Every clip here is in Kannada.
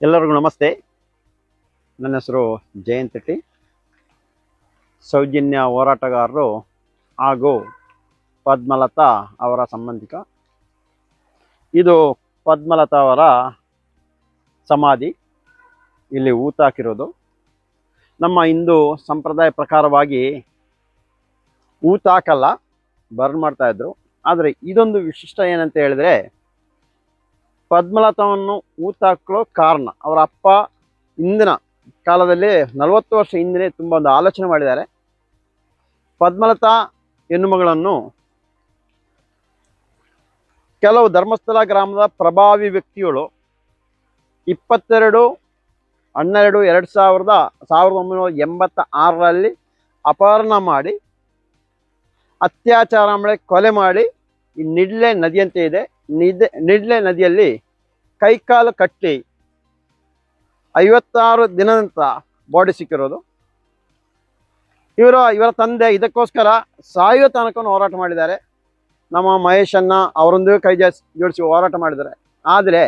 ಎಲ್ಲರಿಗೂ ನಮಸ್ತೆ. ನನ್ನ ಹೆಸರು ಜಯಂತ್ ಟಿ ಸೌಜನ್ಯ ಹೋರಾಟಗಾರರು ಹಾಗೂ ಪದ್ಮಲತಾ ಅವರ ಸಂಬಂಧಿಕ. ಇದು ಪದ್ಮಲತಾ ಅವರ ಸಮಾಧಿ. ಇಲ್ಲಿ ಊತ ಹಾಕಿರೋದು. ನಮ್ಮ ಹಿಂದೂ ಸಂಪ್ರದಾಯ ಪ್ರಕಾರವಾಗಿ ಊತ ಹಾಕಲ್ಲ, ಬರ್ನ್ ಮಾಡ್ತಾಯಿದ್ರು ಆದರೆ ಇದೊಂದು ವಿಶಿಷ್ಟ ಏನಂತ ಹೇಳಿದ್ರೆ ಪದ್ಮಲತಾವನ್ನು ಊತಾಕಲು ಕಾರಣ. ಅವರ ಅಪ್ಪ ಇಂದಿನ ಕಾಲದಲ್ಲಿ ನಲವತ್ತು ವರ್ಷ ಹಿಂದೆ ತುಂಬ ಒಂದು ಆಲೋಚನೆ ಮಾಡಿದ್ದಾರೆ. ಪದ್ಮಲತಾ ಹೆಣ್ಣುಮಗಳನ್ನು ಕೆಲವು ಧರ್ಮಸ್ಥಳ ಗ್ರಾಮದ ಪ್ರಭಾವಿ ವ್ಯಕ್ತಿಗಳು ಇಪ್ಪತ್ತೆರಡು ಹನ್ನೆರಡು ಎರಡು ಸಾವಿರದ ಸಾವಿರದ ಒಂಬೈನೂರ ಎಂಬತ್ತ ಆರರಲ್ಲಿ ಅಪಹರಣ ಮಾಡಿ, ಅತ್ಯಾಚಾರ ಮಾಡಿ ಕೊಲೆ ಮಾಡಿ, ಈ ನಿಡ್ಲೆ ನದಿಯಂತೆ ಇದೆ. ನಿದೆ, ನಿಡ್ಲೆ ನದಿಯಲ್ಲಿ ಕೈಕಾಲು ಕಟ್ಟಿ ಐವತ್ತಾರು ದಿನದಂತ ಬಾಡಿ ಸಿಕ್ಕಿರೋದು. ಇವರು ಇವರ ತಂದೆ ಇದಕ್ಕೋಸ್ಕರ ಸಾಯುವ ತನಕ ಹೋರಾಟ ಮಾಡಿದ್ದಾರೆ. ನಮ್ಮ ಮಹೇಶನ್ನ ಅವರೊಂದಿಗೆ ಕೈ ಜೋಡಿಸಿ ಹೋರಾಟ ಮಾಡಿದ್ದಾರೆ. ಆದರೆ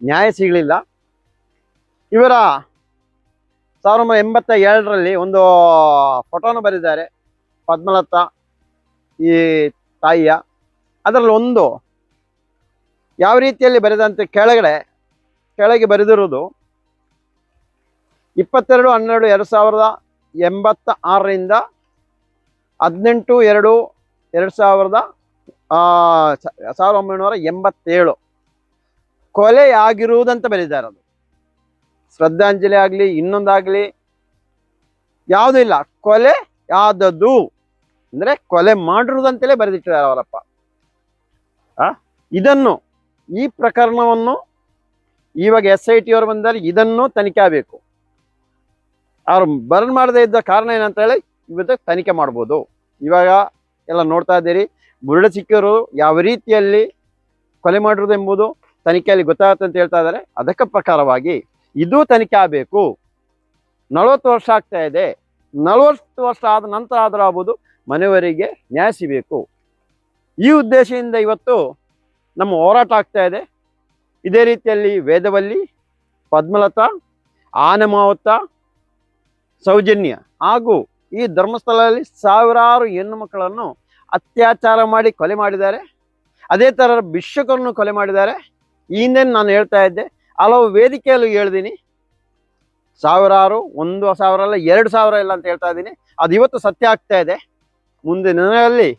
ನ್ಯಾಯ ಸಿಗಲಿಲ್ಲ. ಇವರ ಸಾವಿರದ ಒಂಬೈನೂರ ಎಂಬತ್ತ ಏಳರಲ್ಲಿ ಒಂದು ಫೋಟೋನ ಬರೆದಿದ್ದಾರೆ. ಪದ್ಮಲತಾ ಈ ತಾಯಿಯ. ಅದರಲ್ಲಿ ಒಂದು ಯಾವ ರೀತಿಯಲ್ಲಿ ಬರೆದಂತೆ ಕೆಳಗಡೆ, ಕೆಳಗೆ ಬರೆದಿರುವುದು ಇಪ್ಪತ್ತೆರಡು, ಹನ್ನೆರಡು, ಎರಡು ಸಾವಿರದ ಎಂಬತ್ತ ಆರರಿಂದ ಹದಿನೆಂಟು, ಎರಡು ಎರಡು ಸಾವಿರದ ಸಾವಿರದ ಒಂಬೈನೂರ ಎಂಬತ್ತೇಳು. ಕೊಲೆಯಾಗಿರುವುದಂತ ಬರೆದಿದ್ದಾರೆ ಅದು. ಶ್ರದ್ಧಾಂಜಲಿ ಆಗಲಿ, ಇನ್ನೊಂದಾಗಲಿ, ಯಾವುದೂ ಇಲ್ಲ. ಕೊಲೆ ಯಾದದ್ದು ಅಂದರೆ ಕೊಲೆ ಮಾಡಿರುವುದಂತಲೇ ಬರೆದಿಟ್ಟಿದ್ದಾರೆ ಅವರಪ್ಪ. ಇದನ್ನು ಈ ಪ್ರಕರಣವನ್ನು ಇವಾಗ ಎಸ್ ಐ ಟಿ ಅವರು ಬಂದರೆ, ಇದನ್ನು ತನಿಖೆ ಆಗಬೇಕು. ಅವ್ರು ಬರ್ನ್ ಮಾಡದೇ ಇದ್ದ ಕಾರಣ ಏನಂತ ಹೇಳಿ, ಇವತ್ತು ತನಿಖೆ ಮಾಡ್ಬೋದು. ಇವಾಗ ಎಲ್ಲ ನೋಡ್ತಾ ಇದ್ದೀರಿ ಮುರುಳ ಸಿಕ್ಕಿರು ಯಾವ ರೀತಿಯಲ್ಲಿ ಕೊಲೆ ಮಾಡಿರೋದು ಎಂಬುದು ತನಿಖೆಯಲ್ಲಿ ಗೊತ್ತಾಗುತ್ತೆ ಅಂತ ಹೇಳ್ತಾ ಇದ್ದಾರೆ. ಅದಕ್ಕೆ ಪ್ರಕಾರವಾಗಿ ಇದು ತನಿಖೆ ಆಗಬೇಕು. ನಲವತ್ತು ವರ್ಷ ಆಗ್ತಾ ಇದೆ. ನಲವತ್ತು ವರ್ಷ ಆದ ನಂತರ ಆದರೂ ಆಗ್ಬೋದು, ಮನೆಯವರಿಗೆ ನ್ಯಾಯ ಸಿಗಬೇಕು. ಈ ಉದ್ದೇಶದಿಂದ ಇವತ್ತು ನಮ್ಮ ಹೋರಾಟ ಆಗ್ತಾ ಇದೆ. ಇದೇ ರೀತಿಯಲ್ಲಿ ವೇದವಲ್ಲಿ, ಪದ್ಮಲತಾ, ಆನೆಮಾವತ, ಸೌಜನ್ಯ ಹಾಗೂ ಈ ಧರ್ಮಸ್ಥಳದಲ್ಲಿ ಸಾವಿರಾರು ಹೆಣ್ಣು ಮಕ್ಕಳನ್ನು ಅತ್ಯಾಚಾರ ಮಾಡಿ ಕೊಲೆ ಮಾಡಿದ್ದಾರೆ. ಅದೇ ಥರ ಭಿಕ್ಷುಕರನ್ನು ಕೊಲೆ ಮಾಡಿದ್ದಾರೆ. ಈ ಹಿಂದೆ ನಾನು ಹೇಳ್ತಾ ಇದ್ದೆ, ಹಲವು ವೇದಿಕೆಯಲ್ಲೂ ಹೇಳ್ತೀನಿ ಸಾವಿರಾರು, ಒಂದು ಸಾವಿರ ಅಲ್ಲ, ಎರಡು ಸಾವಿರ ಇಲ್ಲ ಅಂತ ಹೇಳ್ತಾ ಇದ್ದೀನಿ. ಅದು ಇವತ್ತು ಸತ್ಯ ಆಗ್ತಾ ಇದೆ. ಮುಂದಿನ ದಿನಗಳಲ್ಲಿ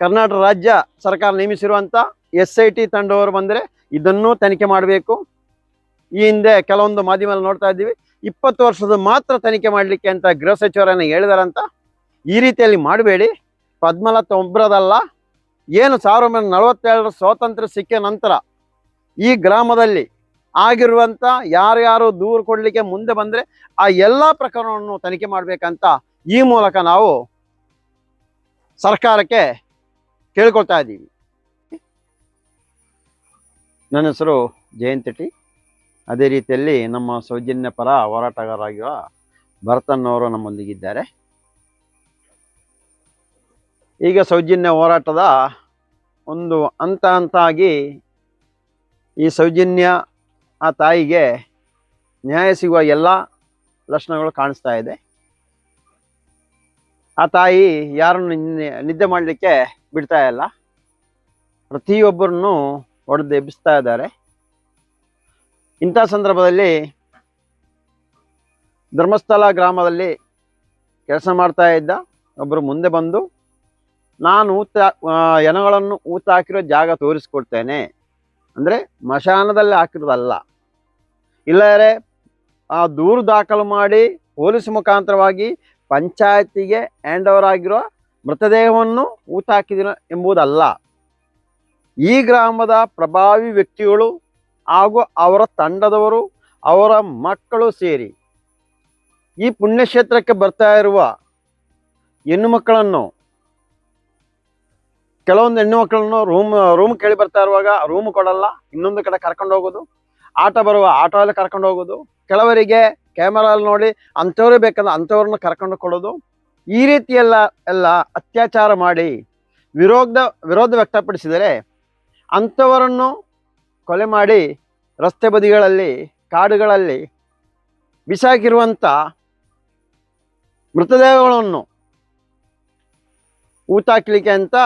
ಕರ್ನಾಟಕ ರಾಜ್ಯ ಸರ್ಕಾರ ನೇಮಿಸಿರುವಂಥ ಎಸ್ ಐ ಟಿ ತಂಡವರು ಬಂದರೆ ಇದನ್ನೂ ತನಿಖೆ ಮಾಡಬೇಕು. ಈ ಹಿಂದೆ ಕೆಲವೊಂದು ಮಾಧ್ಯಮದಲ್ಲಿ ನೋಡ್ತಾ ಇದ್ದೀವಿ. ಇಪ್ಪತ್ತು ವರ್ಷದ ಮಾತ್ರ ತನಿಖೆ ಮಾಡಲಿಕ್ಕೆ ಅಂತ ಗೃಹ ಸಚಿವರನ್ನು ಹೇಳಿದಾರಂತ. ಈ ರೀತಿಯಲ್ಲಿ ಮಾಡಬೇಡಿ. ಪದ್ಮಲತ ಒಬ್ಬರದಲ್ಲ ಏನು ಸಾವಿರದ ಒಂಬೈನೂರ ನಲವತ್ತೇಳರ ಸ್ವಾತಂತ್ರ್ಯ ಸಿಕ್ಕ ನಂತರ ಈ ಗ್ರಾಮದಲ್ಲಿ ಆಗಿರುವಂಥ ಯಾರ್ಯಾರು ದೂರು ಕೊಡಲಿಕ್ಕೆ ಮುಂದೆ ಬಂದರೆ ಆ ಎಲ್ಲ ಪ್ರಕರಣವನ್ನು ತನಿಖೆ ಮಾಡಬೇಕಂತ ಈ ಮೂಲಕ ನಾವು ಸರ್ಕಾರಕ್ಕೆ ಕೇಳ್ಕೊಳ್ತಾ ಇದ್ದೀವಿ. ನನ್ನ ಹೆಸರು ಜಯಂತ್ ಟಿ ಅದೇ ರೀತಿಯಲ್ಲಿ ನಮ್ಮ ಸೌಜನ್ಯ ಪರ ಹೋರಾಟಗಾರರಾಗಿರುವ ಭರತನ್ ಅವರು ನಮ್ಮೊಂದಿಗಿದ್ದಾರೆ. ಈಗ ಸೌಜನ್ಯ ಹೋರಾಟದ ಒಂದು ಹಂತ ಹಂತ ಆಗಿ ಈ ಸೌಜನ್ಯ ಆ ತಾಯಿಗೆ ನ್ಯಾಯ ಸಿಗುವ ಎಲ್ಲ ಲಕ್ಷಣಗಳು ಕಾಣಿಸ್ತಾ ಇದೆ. ಆ ತಾಯಿ ಯಾರನ್ನು ನಿದ್ದೆ ಮಾಡಲಿಕ್ಕೆ ಬಿಡ್ತಾ ಇಲ್ಲ. ಪ್ರತಿಯೊಬ್ಬರನ್ನು ಹೊಡೆದು ಎಬ್ಬಿಸ್ತಾ ಇದ್ದಾರೆ. ಇಂಥ ಸಂದರ್ಭದಲ್ಲಿ ಧರ್ಮಸ್ಥಳ ಗ್ರಾಮದಲ್ಲಿ ಕೆಲಸ ಮಾಡ್ತಾ ಇದ್ದ ಒಬ್ಬರು ಮುಂದೆ ಬಂದು, ನಾನು ಊತ ಎನಗಳನ್ನು ಊತ ಹಾಕಿರೋ ಜಾಗ ತೋರಿಸ್ಕೊಡ್ತೇನೆ. ಅಂದರೆ ಮಶಾನದಲ್ಲಿ ಹಾಕಿರೋದಲ್ಲ. ಇಲ್ಲದ್ರೆ ಆ, ದೂರು ದಾಖಲು ಮಾಡಿ ಪೊಲೀಸ್ ಮುಖಾಂತರವಾಗಿ ಪಂಚಾಯತಿಗೆ ಹ್ಯಾಂಡ್ ಓವರ್ ಆಗಿರೋ ಮೃತದೇಹವನ್ನು ಊತ ಹಾಕಿದಿರ ಎಂಬುದಲ್ಲ. ಈ ಗ್ರಾಮದ ಪ್ರಭಾವಿ ವ್ಯಕ್ತಿಗಳು ಹಾಗೂ ಅವರ ತಂಡದವರು, ಅವರ ಮಕ್ಕಳು ಸೇರಿ ಈ ಪುಣ್ಯಕ್ಷೇತ್ರಕ್ಕೆ ಬರ್ತಾ ಇರುವ ಹೆಣ್ಣು ಮಕ್ಕಳನ್ನು, ಕೆಲವೊಂದು ಹೆಣ್ಣು ಮಕ್ಕಳನ್ನು ರೂಮ್ ರೂಮ್ ಕೇಳಿ ಬರ್ತಾ ಇರುವಾಗ ರೂಮ್ ಕೊಡಲ್ಲ, ಇನ್ನೊಂದು ಕಡೆ ಕರ್ಕೊಂಡು ಹೋಗೋದು, ಆಟ ಬರುವ ಆಟೋದಲ್ಲಿ ಕರ್ಕೊಂಡು ಹೋಗೋದು, ಕೆಲವರಿಗೆ ಕ್ಯಾಮರಲ್ಲಿ ನೋಡಿ ಅಂಥವ್ರೇ ಬೇಕಂದ್ರೆ ಅಂಥವ್ರನ್ನ ಕರ್ಕೊಂಡು ಕೊಡೋದು. ಈ ರೀತಿಯೆಲ್ಲ ಎಲ್ಲ ಎಲ್ಲ ಅತ್ಯಾಚಾರ ಮಾಡಿ ವಿರೋಧ ವಿರೋಧ ವ್ಯಕ್ತಪಡಿಸಿದರೆ ಅಂಥವರನ್ನು ಕೊಲೆ ಮಾಡಿ ರಸ್ತೆ ಬದಿಗಳಲ್ಲಿ, ಕಾಡುಗಳಲ್ಲಿ ಬಿಸಾಕಿರುವಂಥ ಮೃತದೇಹಗಳನ್ನು ಊತಾಕ್ಲಿಕ್ಕೆ ಅಂತ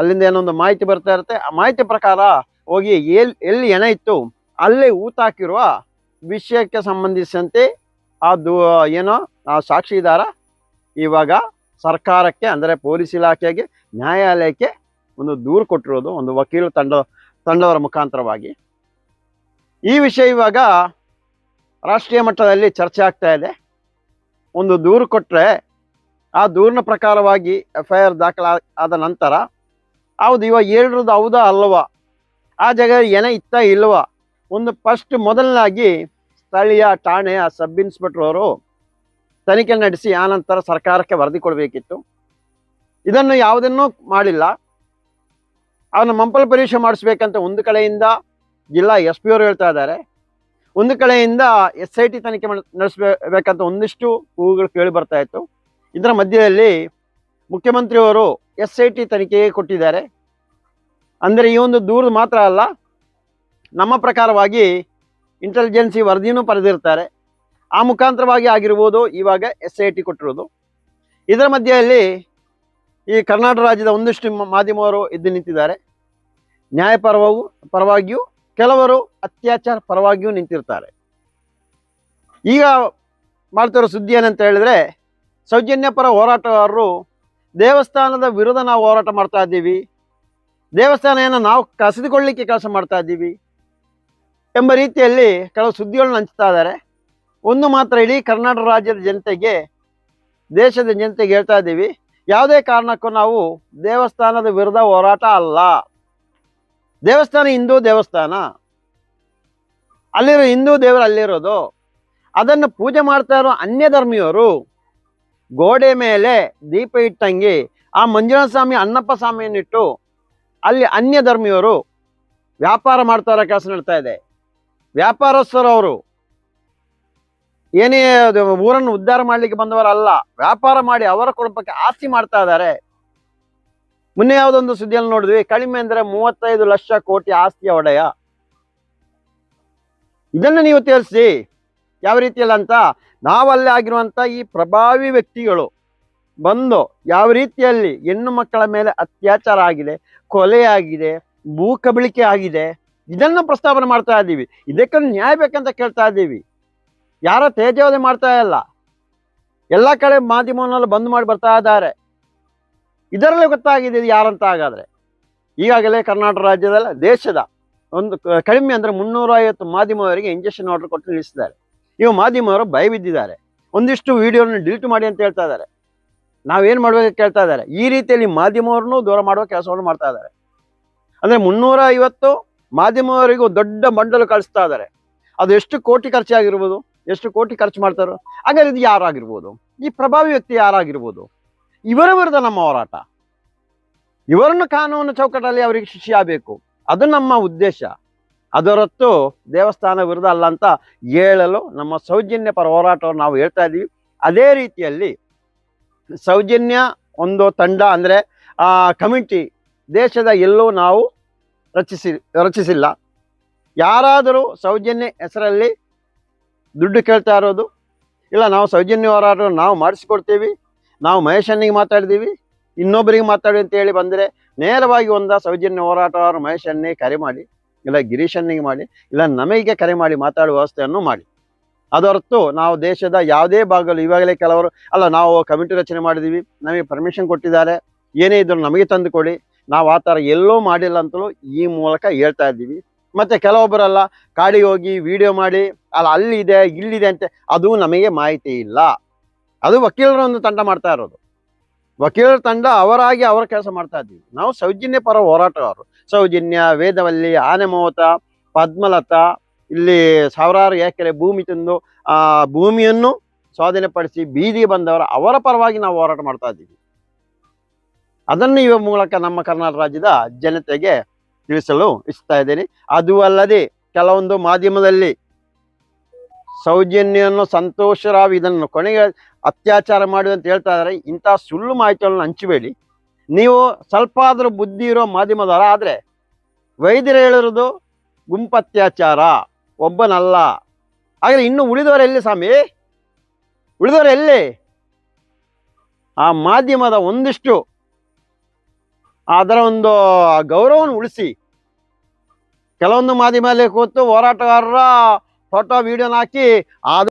ಅಲ್ಲಿಂದ ಏನೊಂದು ಮಾಹಿತಿ ಬರ್ತಾ ಇರುತ್ತೆ. ಆ ಮಾಹಿತಿ ಪ್ರಕಾರ ಹೋಗಿ ಎಲ್ಲಿ ಎಲ್ಲಿ ಎಣ ಇತ್ತು, ಅಲ್ಲೇ ಊತಾಕಿರುವ ವಿಷಯಕ್ಕೆ ಸಂಬಂಧಿಸಿದಂತೆ ಅದು ಏನೋ, ಆ ಸಾಕ್ಷಿದಾರ ಇವಾಗ ಸರ್ಕಾರಕ್ಕೆ, ಅಂದರೆ ಪೊಲೀಸ್ ಇಲಾಖೆಗೆ, ನ್ಯಾಯಾಲಯಕ್ಕೆ ಒಂದು ದೂರು ಕೊಟ್ಟಿರೋದು, ಒಂದು ವಕೀಲ ತಂಡ ತಂಡವರ ಮುಖಾಂತರವಾಗಿ. ಈ ವಿಷಯ ಇವಾಗ ರಾಷ್ಟ್ರೀಯ ಮಟ್ಟದಲ್ಲಿ ಚರ್ಚೆ ಆಗ್ತಾ ಇದೆ. ಒಂದು ದೂರು ಕೊಟ್ಟರೆ ಆ ದೂರಿನ ಪ್ರಕಾರವಾಗಿ ಎಫ್ ಐ ಆರ್ ದಾಖಲ ಆದ ನಂತರ, ಹೌದು, ಇವಾಗ ಹೇಳಿರೋದು ಹೌದಾ ಅಲ್ವಾ ಆ ಜಾಗ ಏನೇ ಇತ್ತ ಇಲ್ವಾ ಒಂದು ಫಸ್ಟ್ ಮೊದಲನಾಗಿ ಸ್ಥಳೀಯ ಠಾಣೆಯ ಸಬ್ ಇನ್ಸ್ಪೆಕ್ಟರ್ ಅವರು ತನಿಖೆ ನಡೆಸಿ ಆನಂತರ ಸರ್ಕಾರಕ್ಕೆ ವರದಿ ಕೊಡಬೇಕಿತ್ತು. ಇದನ್ನು ಯಾವುದನ್ನೂ ಮಾಡಿಲ್ಲ. ಅವನ ಮಂಪಲ್ ಪರೀಕ್ಷೆ ಮಾಡಿಸ್ಬೇಕಂತ ಒಂದು ಕಡೆಯಿಂದ ಜಿಲ್ಲಾ ಎಸ್ ಪಿ ಅವರು ಹೇಳ್ತಾ ಇದ್ದಾರೆ. ಒಂದು ಕಡೆಯಿಂದ ಎಸ್ ಐ ಟಿ ತನಿಖೆ ನಡೆಸಬೇಕಂತ ಒಂದಿಷ್ಟು ಕೂಗುಗಳು ಕೇಳಿ ಬರ್ತಾ ಇತ್ತು. ಇದರ ಮಧ್ಯದಲ್ಲಿ ಮುಖ್ಯಮಂತ್ರಿಯವರು ಎಸ್ ಐ ಟಿ ತನಿಖೆಗೆ ಕೊಟ್ಟಿದ್ದಾರೆ. ಅಂದರೆ ಈ ಒಂದು ದೂರ ಮಾತ್ರ ಅಲ್ಲ, ನಮ್ಮ ಪ್ರಕಾರವಾಗಿ ಇಂಟೆಲಿಜೆನ್ಸಿ ವರದಿನೂ ಪಡೆದಿರ್ತಾರೆ. ಆ ಮುಖಾಂತರವಾಗಿ ಆಗಿರ್ಬೋದು ಇವಾಗ ಎಸ್ ಐ ಟಿ ಕೊಟ್ಟಿರೋದು. ಇದರ ಮಧ್ಯೆಯಲ್ಲಿ ಈ ಕರ್ನಾಟಕ ರಾಜ್ಯದ ಒಂದಿಷ್ಟು ಮಾಧ್ಯಮವರು ಎದ್ದು ನಿಂತಿದ್ದಾರೆ. ನ್ಯಾಯ ಪರವೂ ಪರವಾಗಿಯೂ ಕೆಲವರು ಅತ್ಯಾಚಾರ ಪರವಾಗಿಯೂ ನಿಂತಿರ್ತಾರೆ. ಈಗ ಮಾಡ್ತಿರೋ ಸುದ್ದಿ ಏನಂತ ಹೇಳಿದ್ರೆ ಸೌಜನ್ಯ ಪರ ಹೋರಾಟಗಾರರು ದೇವಸ್ಥಾನದ ವಿರುದ್ಧ ನಾವು ಹೋರಾಟ ಮಾಡ್ತಾ ಇದ್ದೀವಿ. ದೇವಸ್ಥಾನ ಏನೋ ನಾವು ಕಸಿದುಕೊಳ್ಳಿಕ್ಕೆ ಕೆಲಸ ಮಾಡ್ತಾ ಇದ್ದೀವಿ ಎಂಬ ರೀತಿಯಲ್ಲಿ ಕೆಲವು ಸುದ್ದಿಗಳನ್ನ ಹಂಚ್ತಾ ಇದ್ದಾರೆ. ಒಂದು ಮಾತ್ರ ಇಡೀ ಕರ್ನಾಟಕ ರಾಜ್ಯದ ಜನತೆಗೆ, ದೇಶದ ಜನತೆಗೆ ಹೇಳ್ತಾ ಇದ್ದೀವಿ. ಯಾವುದೇ ಕಾರಣಕ್ಕೂ ನಾವು ದೇವಸ್ಥಾನದ ವಿರುದ್ಧ ಹೋರಾಟ ಅಲ್ಲ. ದೇವಸ್ಥಾನ ಹಿಂದೂ ದೇವಸ್ಥಾನ. ಅಲ್ಲಿರೋ ಹಿಂದೂ ದೇವರು ಅಲ್ಲಿರೋದು. ಅದನ್ನು ಪೂಜೆ ಮಾಡ್ತಾ ಇರೋ ಅನ್ಯ ಧರ್ಮಿಯವರು ಗೋಡೆ ಮೇಲೆ ದೀಪ ಇಟ್ಟಂಗೆ ಆ ಮಂಜುನಾಥ ಸ್ವಾಮಿ ಅನ್ನಪ್ಪ ಸ್ವಾಮಿಯನ್ನಿಟ್ಟು ಅಲ್ಲಿ ಅನ್ಯ ಧರ್ಮಿಯವರು ವ್ಯಾಪಾರ ಮಾಡ್ತಾ ಇರೋ ಕೆಲಸ ನಡ್ತಾ ಇದೆ. ವ್ಯಾಪಾರಸ್ಥರು ಅವರು. ಏನೇ ಊರನ್ನು ಉದ್ಧಾರ ಮಾಡ್ಲಿಕ್ಕೆ ಬಂದವರಲ್ಲ, ವ್ಯಾಪಾರ ಮಾಡಿ ಅವರ ಕುಟುಂಬಕ್ಕೆ ಆಸ್ತಿ ಮಾಡ್ತಾ ಇದ್ದಾರೆ. ಮೊನ್ನೆ ಯಾವುದೊಂದು ಸುದ್ದಿಯಲ್ಲಿ ನೋಡಿದ್ವಿ, ಕಡಿಮೆ ಅಂದ್ರೆ ಮೂವತ್ತೈದು ಲಕ್ಷ ಕೋಟಿ ಆಸ್ತಿಯ ಒಡೆಯ. ಇದನ್ನು ನೀವು ತಿಳಿಸಿ, ಯಾವ ರೀತಿಯಲ್ಲಿ ಅಂತ? ನಾವಲ್ಲಿ ಆಗಿರುವಂತ ಈ ಪ್ರಭಾವಿ ವ್ಯಕ್ತಿಗಳು ಬಂದು ಯಾವ ರೀತಿಯಲ್ಲಿ ಹೆಣ್ಣು ಮಕ್ಕಳ ಮೇಲೆ ಅತ್ಯಾಚಾರ ಆಗಿದೆ, ಕೊಲೆ ಆಗಿದೆ, ಭೂ ಕಬಳಿಕೆ ಆಗಿದೆ, ಇದನ್ನ ಪ್ರಸ್ತಾವನೆ ಮಾಡ್ತಾ ಇದ್ದೀವಿ. ಇದಕ್ಕೆ ನ್ಯಾಯ ಬೇಕಂತ ಕೇಳ್ತಾ ಇದ್ದೀವಿ. ಯಾರ ತೇಜೋದೆ ಮಾಡ್ತಾ ಇಲ್ಲ. ಎಲ್ಲ ಕಡೆ ಮಾಧ್ಯಮವನ್ನೆಲ್ಲ ಬಂದ್ ಮಾಡಿ ಬರ್ತಾ ಇದ್ದಾರೆ. ಇದರಲ್ಲೇ ಗೊತ್ತಾಗಿದೆ ಇದು ಯಾರಂತ ಹಾಗಾದರೆ. ಈಗಾಗಲೇ ಕರ್ನಾಟಕ ರಾಜ್ಯದಲ್ಲ, ದೇಶದ ಒಂದು ಕಡಿಮೆ ಅಂದರೆ ಮುನ್ನೂರ ಐವತ್ತು ಮಾಧ್ಯಮವರಿಗೆ ಇಂಜೆಕ್ಷನ್ ಆರ್ಡರ್ ಕೊಟ್ಟು ನಿಲ್ಲಿಸಿದ್ದಾರೆ. ಇವು ಮಾಧ್ಯಮವರು ಭಯಬಿದ್ದಿದ್ದಾರೆ. ಒಂದಿಷ್ಟು ವಿಡಿಯೋನ ಡಿಲೀಟ್ ಮಾಡಿ ಅಂತ ಹೇಳ್ತಾ ಇದ್ದಾರೆ. ನಾವೇನು ಮಾಡಬೇಕು ಕೇಳ್ತಾ ಇದ್ದಾರೆ. ಈ ರೀತಿಯಲ್ಲಿ ಮಾಧ್ಯಮವ್ರನ್ನೂ ದೂರ ಮಾಡುವ ಕೆಲಸವನ್ನು ಮಾಡ್ತಾ ಇದ್ದಾರೆ. ಅಂದರೆ ಮುನ್ನೂರ ಐವತ್ತು ಮಾಧ್ಯಮವರಿಗೂ ದೊಡ್ಡ ಮಂಡಲು ಕಳಿಸ್ತಾ ಇದ್ದಾರೆ. ಅದು ಎಷ್ಟು ಕೋಟಿ ಖರ್ಚಾಗಿರ್ಬೋದು? ಎಷ್ಟು ಕೋಟಿ ಖರ್ಚು ಮಾಡ್ತಾರೋ? ಹಾಗಾದ್ರೆ ಇದು ಯಾರಾಗಿರ್ಬೋದು? ಈ ಪ್ರಭಾವಿ ವ್ಯಕ್ತಿ ಯಾರಾಗಿರ್ಬೋದು? ಇವರ ನಮ್ಮ ಹೋರಾಟ. ಇವರನ್ನು ಕಾನೂನು ಚೌಕಟ್ಟಲ್ಲಿ ಅವರಿಗೆ ಶಿಕ್ಷೆ ಆಗಬೇಕು. ಅದು ನಮ್ಮ ಉದ್ದೇಶ. ಅದರತ್ತು ದೇವಸ್ಥಾನ ವಿರುದ್ಧ ಅಲ್ಲ ಅಂತ ಹೇಳಲು ನಮ್ಮ ಸೌಜನ್ಯ ಪರ ಹೋರಾಟವನ್ನು ನಾವು ಹೇಳ್ತಾ ಇದ್ದೀವಿ. ಅದೇ ರೀತಿಯಲ್ಲಿ ಸೌಜನ್ಯ ಒಂದು ತಂಡ ಅಂದರೆ, ಆ, ಕಮಿಟಿ ದೇಶದ ಎಲ್ಲೂ ನಾವು ರಚಿಸಿ, ರಚಿಸಿಲ್ಲ. ಯಾರಾದರೂ ಸೌಜನ್ಯ ಹೆಸರಲ್ಲಿ ದುಡ್ಡು ಕೇಳ್ತಾ ಇರೋದು, ಇಲ್ಲ ನಾವು ಸೌಜನ್ಯ ಹೋರಾಟವನ್ನು ನಾವು ಮಾಡಿಸ್ಕೊಡ್ತೀವಿ ನಾವು ಮಹೇಶನಿಗೆ ಮಾತಾಡಿದ್ದೀವಿ ಇನ್ನೊಬ್ಬರಿಗೆ ಮಾತಾಡಿ ಅಂತ ಹೇಳಿ ಬಂದರೆ ನೇರವಾಗಿ ಒಂದ ಸೌಜನ್ಯ ಹೋರಾಟಗಾರರು ಮಹೇಶನ್ನೇ ಕರೆ ಮಾಡಿ, ಇಲ್ಲ ಗಿರೀಶನ್ನಿಗೆ ಮಾಡಿ, ಇಲ್ಲ ನಮಗೆ ಕರೆ ಮಾಡಿ ಮಾತಾಡುವ ವ್ಯವಸ್ಥೆಯನ್ನು ಮಾಡಿ. ಅದರತ್ತು ನಾವು ದೇಶದ ಯಾವುದೇ ಭಾಗಗಳು ಇವಾಗಲೇ ಕೆಲವರು, ಅಲ್ಲ ನಾವು ಕಮಿಟಿ ರಚನೆ ಮಾಡಿದ್ದೀವಿ ನಮಗೆ ಪರ್ಮಿಷನ್ ಕೊಟ್ಟಿದ್ದಾರೆ, ಏನೇ ಇದ್ರು ನಮಗೆ ತಂದುಕೊಡಿ ನಾವು ಆ ಥರ ಎಲ್ಲೂ ಮಾಡಿಲ್ಲ ಅಂತಲೂ ಈ ಮೂಲಕ ಹೇಳ್ತಾ ಇದ್ದೀವಿ. ಮತ್ತೆ ಕೆಲವೊಬ್ಬರಲ್ಲ, ಕಾಡಿಗೆ ಹೋಗಿ ವಿಡಿಯೋ ಮಾಡಿ, ಅಲ್ಲ ಅಲ್ಲಿದೆ ಇಲ್ಲಿದೆ ಅಂತ, ಅದು ನಮಗೆ ಮಾಹಿತಿ ಇಲ್ಲ. ಅದು ವಕೀಲರ ಒಂದು ತಂಡ ಮಾಡ್ತಾ ಇರೋದು. ವಕೀಲರ ತಂಡ ಅವರಾಗಿ ಅವರ ಕೆಲಸ ಮಾಡ್ತಾ ಇದ್ದೀವಿ. ನಾವು ಸೌಜನ್ಯ ಪರ ಹೋರಾಟಗಾರರು. ಸೌಜನ್ಯ, ವೇದವಲ್ಲಿ, ಆನೆಮೋತ, ಪದ್ಮಲತ, ಇಲ್ಲಿ ಸಾವಿರಾರು ಎಕರೆ ಭೂಮಿ ತಂದು, ಆ ಭೂಮಿಯನ್ನು ಸ್ವಾಧೀನಪಡಿಸಿ ಬೀದಿಗೆ ಬಂದವರ ಅವರ ಪರವಾಗಿ ನಾವು ಹೋರಾಟ ಮಾಡ್ತಾ ಇದ್ದೀವಿ. ಅದನ್ನು ಇವ ಮೂಲಕ ನಮ್ಮ ಕರ್ನಾಟಕ ರಾಜ್ಯದ ಜನತೆಗೆ ತಿಳಿಸಲು ಇಚ್ಛಿಸ್ತಾ ಇದ್ದೀನಿ. ಅದು ಅಲ್ಲದೆ ಕೆಲವೊಂದು ಮಾಧ್ಯಮದಲ್ಲಿ ಸೌಜನ್ಯವನ್ನು ಸಂತೋಷ ರಾವ್ ಇದನ್ನು ಕೊನೆಗೆ ಅತ್ಯಾಚಾರ ಮಾಡಿ ಅಂತ ಹೇಳ್ತಾ ಇದ್ದಾರೆ ಇಂಥ ಸುಳ್ಳು ಮಾಹಿತಿಗಳನ್ನು ಹಂಚಬೇಡಿ. ನೀವು ಸ್ವಲ್ಪ ಆದರೂ ಬುದ್ಧಿ ಇರೋ ಮಾಧ್ಯಮದವರ ಆದರೆ ವೈದ್ಯರು ಹೇಳಿರೋದು ಗುಂಪತ್ಯಾಚಾರ, ಒಬ್ಬನಲ್ಲ. ಆದರೆ ಇನ್ನು ಉಳಿದವರೆಲ್ಲಿ ಸ್ವಾಮಿ? ಉಳಿದವರೆಲ್ಲಿ? ಆ ಮಾಧ್ಯಮದ ಒಂದಿಷ್ಟು ಅದರ ಒಂದು ಗೌರವವನ್ನು ಉಳಿಸಿ. ಕೆಲವೊಂದು ಮಾಧ್ಯಮದಲ್ಲಿ ಕೂತು ಹೋರಾಟಗಾರರ ಫೋಟೋ ವಿಡಿಯೋನ ಹಾಕಿ ಅದು